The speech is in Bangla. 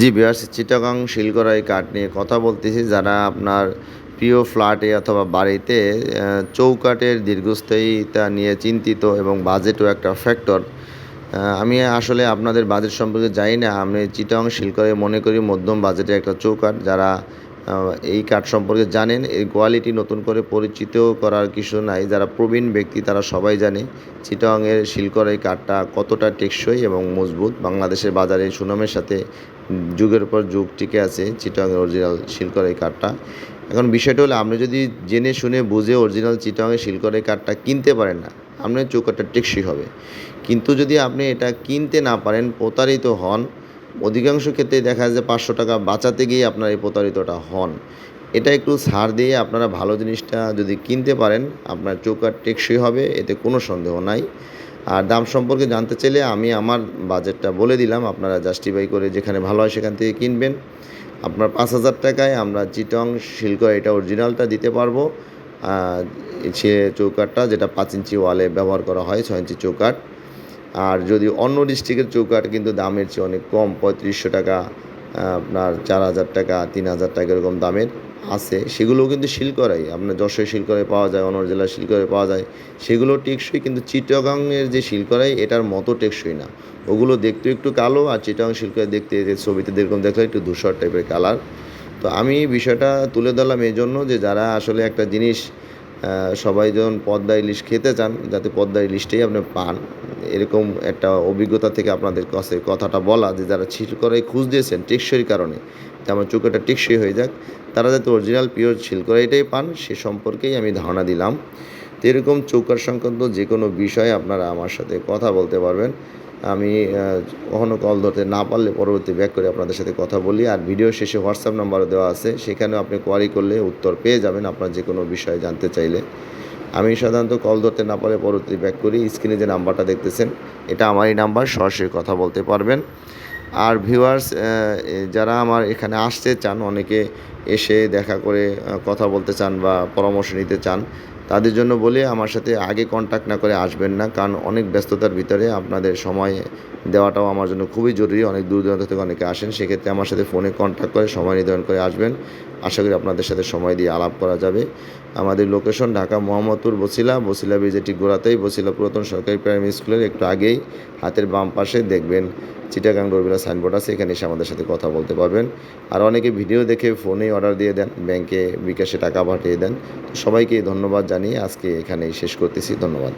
জি বিহার চিটাগাং শিলগড়াই কাঠ নিয়ে কথা বলতেছি, যারা আপনার প্রিয় ফ্ল্যাটে অথবা বাড়িতে চৌকাটের দীর্ঘস্থায়ীতা নিয়ে চিন্তিত এবং বাজেটও একটা ফ্যাক্টর আমি আসলে আপনাদের বাজেট সম্পর্কে জানি না। আমি চিটাগাং শিলগড়াই মনে করি মধ্যম বাজেটে একটা চৌকাট যারা এই কাঠ সম্পর্কে জানেন, এর কোয়ালিটি নতুন করে পরিচিত করার কিছু নাই, যারা প্রবীণ ব্যক্তি তারা সবাই জানে চিটাগাংয়ের শিলকর এই কাঠটা কতটা টেকসই এবং মজবুত, বাংলাদেশের বাজারে সুনামের সাথে যুগের পর যুগ টিকে আছে চিটাগাংয়ের অরিজিনাল শিলকর এই কাঠটা এখন বিষয়টা হলো, আপনি যদি জেনে শুনে বুঝে অরিজিনাল চিটাগাংয়ের শিলকর এই কাঠটা কিনতে পারেন না, আপনার চৌকাঠটা টেকসই হবে। কিন্তু যদি আপনি এটা কিনতে না পারেন, প্রতারিত হন অধিকাংশ ক্ষেত্রে দেখা যায় যে পাঁচশো টাকা বাঁচাতে গিয়ে আপনার এই প্রতারিতটা হন। এটা একটু ছাড় দিয়ে আপনারা ভালো জিনিসটা যদি কিনতে পারেন, আপনার চৌকাট টেকসই হবে, এতে কোনো সন্দেহ নাই। আর দাম সম্পর্কে জানতে চাইলে আমি আমার বাজেটটা বলে দিলাম, আপনারা জাস্টিফাই করে যেখানে ভালো হয় সেখান থেকে কিনবেন। আপনার পাঁচ হাজার টাকায় আমরা চিটং শিল্ক এটা অরিজিনালটা দিতে পারব। সে চৌকাটটা যেটা পাঁচ ইঞ্চি ওয়ালে ব্যবহার করা হয়, ছয় ইঞ্চি চৌকাট আর যদি অন্য ডিস্ট্রিক্টের চৌকাঠ কিন্তু দামের চেয়ে অনেক কম, পঁয়ত্রিশশো টাকা, আপনার চার হাজার টাকা, তিন হাজার টাকা এরকম দামের আছে। সেগুলোও কিন্তু শিলকরাই, আপনার যশোর শিলকরাই পাওয়া যায় অন্য জেলার শিলকরাই পাওয়া যায়। সেগুলো টেকসই, কিন্তু চিটাগাংয়ের যে শিলকরাই, এটার মতো টেকসই না। ওগুলো দেখতে একটু কালো আর চিটাগাং শিলকরাই দেখতে ছবিতে যেরকম দেখলে একটু ধূসর টাইপের কালার তো আমি বিষয়টা তুলে ধরলাম এই জন্য যে যারা আসলে একটা জিনিস সবাই যখন পদ্মা ইলিশ খেতে চান, যাতে পদ্মা ইলিশটাই আপনি পান এরকম একটা অভিজ্ঞতা থেকে আপনাদের কাছে কথাটা বলা যে যারা ছিল করে খুঁজ দিয়েছেন টেকসইয়ের কারণে যে আমার চোখটা টেকসই হয়ে যাক। তারা যাতে অরিজিনাল পিওর শিলকড়াইটাই পান, সে সম্পর্কেই আমি ধারণা দিলাম। তো এরকম চৌকার সংক্রান্ত যে কোনো বিষয়ে আপনারা আমার সাথে কথা বলতে পারবেন। আমি কখনও কল ধরতে না পারলে পরবর্তী ব্যাক করে আপনাদের সাথে কথা বলি। আর ভিডিও শেষে হোয়াটসঅ্যাপ নাম্বারও দেওয়া আছে। সেখানেও আপনি কোয়ারি করলে উত্তর পেয়ে যাবেন আপনার যে কোনো বিষয়ে জানতে চাইলে। আমি সাধারণত কল ধরতে না পারলে পরবর্তী ব্যাক করি। স্ক্রিনে যে নাম্বারটা দেখতেছেন, এটা আমারই নাম্বার সরাসরি কথা বলতে পারবেন। আর ভিউয়ার্স যারা আমার এখানে আসতে চান, অনেকে এসে দেখা করে কথা বলতে চান বা পরামর্শ নিতে চান, তাদের জন্য বলে, আমার সাথে আগে কন্ট্যাক্ট না করে আসবেন না, কারণ অনেক ব্যস্ততার ভিতরে আপনাদের সময় দেওয়াটাও আমার জন্য খুবই জরুরি। অনেক দূর দূরান্ত থেকে অনেকে আসেন, সেক্ষেত্রে আমার সাথে ফোনে কন্ট্যাক্ট করে, সময় নির্ধারণ করে আসবেন। আশা করি আপনাদের সাথে সময় দিয়ে আলাপ করা যাবে। আমাদের লোকেশন ঢাকা মোহাম্মদপুর বসিলা বসিলা ঠিক গোড়াতেই বসিলা পুরাতন সরকারি প্রাইমারি স্কুলের একটু আগেই হাতের বাম পাশে দেখবেন চিটাগাং ডোরবেলা সাইনবোর্ড আছে। এখানে এসে আমাদের সাথে কথা বলতে পারবেন। আর অনেকে ভিডিও দেখে ফোনেই অর্ডার দিয়ে দেন ব্যাংকে বিকাশে টাকা পাঠিয়ে দেন। সবাইকে ধন্যবাদ জানিয়ে আজকে এখানেই শেষ করতেছি। ধন্যবাদ।